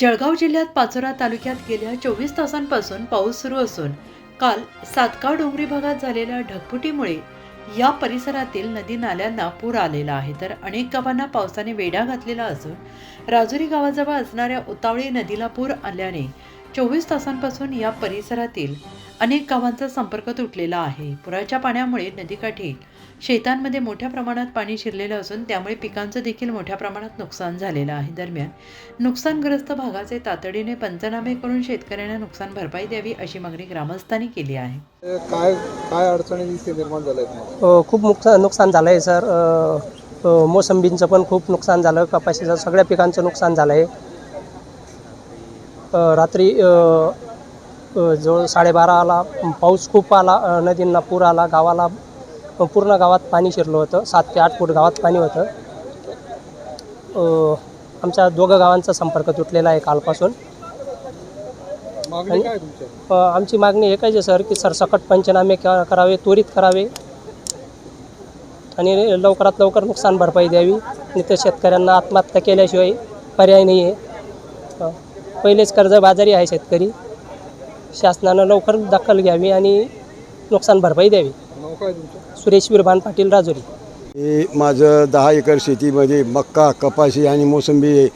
जळगाव जिल्ह्यात पाचोरा तालुक्यात गेल्या चोवीस तासांपासून पाऊस सुरू असून काल सातगाव डोंगरी भागात झालेल्या ढगफुटीमुळे या परिसरातील नदी नाल्यांना पूर आलेला आहे. तर अनेक गावांना पावसाने वेढा घातलेला असून राजुरी गावाजवळ असणाऱ्या उतावळी नदीला पूर आल्याने चोवीस तासांपासून या परिसरातील अनेक गावांचा संपर्क तुटलेला आहे. पुराच्या पाण्यामुळे नदीकाठी शेतांमध्ये मोठ्या प्रमाणात पाणी शिरलेलं असून त्यामुळे पिकांचं देखील मोठ्या प्रमाणात नुकसान झालेलं आहे. दरम्यान नुकसानग्रस्त भागाचे तातडीने पंचनामे करून शेतकऱ्यांना नुकसान भरपाई द्यावी अशी मागणी ग्रामस्थांनी केली आहे. काय काय अडचणी निर्माण झाल्या खूप नुकसान नुकसान झालं आहे सर. मोसंबींचं पण खूप नुकसान झालं कपाशीचं सगळ्या पिकांचं नुकसान झालं आहे. अ, रात्री जवळ साडेबाराला पाऊस खूप आला नदींना पूर आला गावाला पूर्ण गावात पाणी शिरलं होतं सात ते आठ फूट गावात पाणी होतं. आमच्या दोघं गावांचा संपर्क तुटलेला आहे कालपासून. आमची मागणी एकच आहे सर की सरसकट पंचनामे क- करावे त्वरित करावे. आणि लवकरात लवकर नुकसान भरपाई द्यावी. आणि त्या शेतकऱ्यांना आत्महत्या केल्याशिवाय पर्याय नाही आहे पहिलेच कर्जबाजारी आहे शेतकरी. शासनानं लवकर दखल घ्यावी आणि नुकसान भरपाई द्यावी. सुरेश विरभान पाटील राजुरी. हे माझं दहा एकर शेतीमध्ये मक्का कपाशी आणि मोसंबी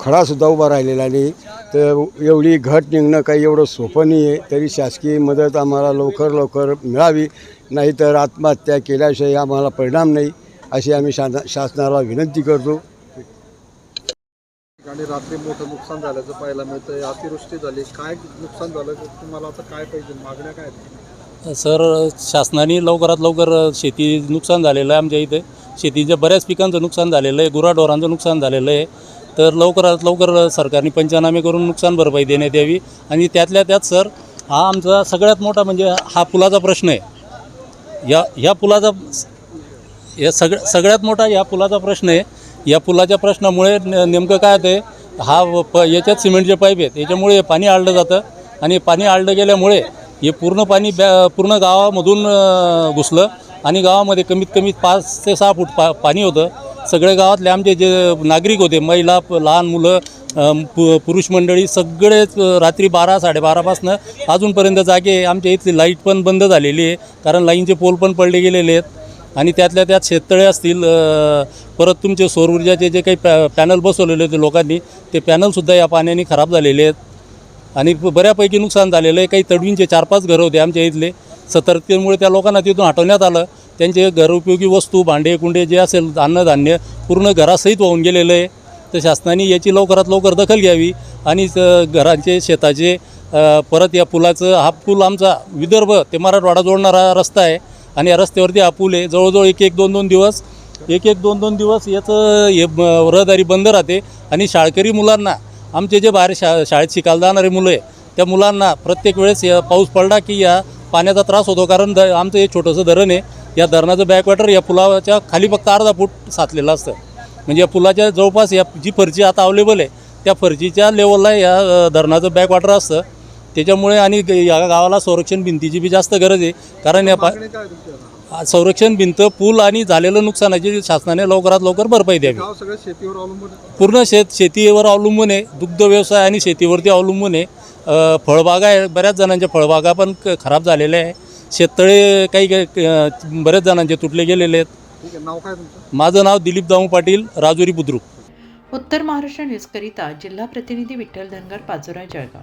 खडासुद्धा उभा राहिलेला नाही तर एवढी घट निघणं काही एवढं सोपं नाही आहे. तरी शासकीय मदत आम्हाला लवकर लवकर मिळावी. नाहीतर आत्महत्या केल्याशिवाय आम्हाला परिणाम नाही. अशी आम्ही शा शासनाला विनंती करतो. आणि रात्री मोठं नुकसान झाल्याचं पाहायला मिळतं. अतिवृष्टी झाली. काय नुकसान झालं? तुम्हाला आता काय पाहिजे? मागण्या काय आहेत? सर शासनाने लवकरात लवकर शेती नुकसान झालेलं आहे आमच्या इथे. शेतीच्या बऱ्याच पिकांचं नुकसान झालेलं आहे. गुराढोरांचं नुकसान झालेलं आहे. तर लवकरात लवकर सरकारने पंचनामे करून नुकसान भरपाई देण्यात यावी. आणि त्यातल्या त्यात सर हा आमचा सगळ्यात मोठा म्हणजे हा पुलाचा प्रश्न आहे. या या पुलाचा या सगळ्या सगळ्यात मोठा या पुलाचा प्रश्न आहे. या पुलाच्या प्रश्नामुळे न- नेमकं काय होतं हा प याच्यात सिमेंटचे पाईप आहेत याच्यामुळे हे पाणी आळलं जातं आणि पाणी आळलं गेल्यामुळे हे पूर्ण पाणी बॅ पूर्ण गावामधून घुसलं आणि गावामध्ये कमीत कमी पाच ते सहा फूट पा पाणी होतं. सगळे गावातले आमचे जे नागरिक होते महिला लहान मुलं पु पुरुष मंडळी सगळेच रात्री बारा साडेबारापासनं अजूनपर्यंत जागे आमच्या इथली लाइट पण बंद झालेली आहे कारण लाईनचे पोल पण पडले गेलेले आहेत. आणि त्यातल्या त्यात शेततळे असतील परत तुमचे सौर ऊर्जाचे जे काही पॅ पॅनल बसवलेले होते लोकांनी ते पॅनलसुद्धा या पाण्याने खराब झालेले आहेत. आणि बऱ्यापैकी नुकसान झालेलं आहे. काही तडवींचे चार पाच घरं होते आमच्या इथले. सतर्कतेमुळे त्या लोकांना तिथून हटवण्यात आलं. त्यांचे घरउपयोगी वस्तू भांडे कुंडे जे असेल अन्नधान्य पूर्ण घरासहित वाहून गेलेलं आहे. तर शासनाने याची लवकरात लवकर दखल घ्यावी आणि घरांचे शेताचे परत या पुलाचं हा पूल आमचा विदर्भ ते मराठवाडा जोडणारा रस्ता आहे. आणि या रस्त्यावरती हा पूल आहे. जवळजवळ एक एक दोन दोन दिवस एक एक दोन दोन दिवस याचं हे रहदारी बंद राहते. आणि शाळकरी मुलांना आमचे जे बाहेर शा शाळेत शिकायला जाणारे मुलं आहे त्या मुलांना प्रत्येक वेळेस या पाऊस पडला की या पाण्याचा त्रास होतो. कारण द आमचं हे छोटंसं धरण आहे. या धरणाचं बॅकवॉटर या पुलाच्या खाली फक्त अर्धा फूट साचलेलं असतं. म्हणजे या पुलाच्या जवळपास या जी फरची आता अवेलेबल आहे त्या फरचीच्या लेवलला या धरणाचं बॅकवॉटर असतं. त्याच्यामुळे आणि या गावाला संरक्षण भिंतीची बी जास्त गरज आहे. कारण या पा? संरक्षण भिंत पूल आणि झालेलं नुकसानाची शासनाने लवकरात लवकर भरपाई द्यावी. गाव सगळं शेतीवर अवलंबून आहे. पूर्ण शेत शेतीवर अवलंबून आहे. दुग्ध व्यवसाय आणि शेतीवरती अवलंबून आहे. फळबागा आहे. बऱ्याच जणांच्या फळबागा पण खराब झालेल्या आहे. शेततळे काही बऱ्याच जणांचे तुटले गेलेले आहेत. माझं नाव दिलीप दामू पाटील राजुरी बुद्रुक. उत्तर महाराष्ट्र न्यूजकरिता जिल्हा प्रतिनिधी विठ्ठल धनगर पाचोरा जळगाव.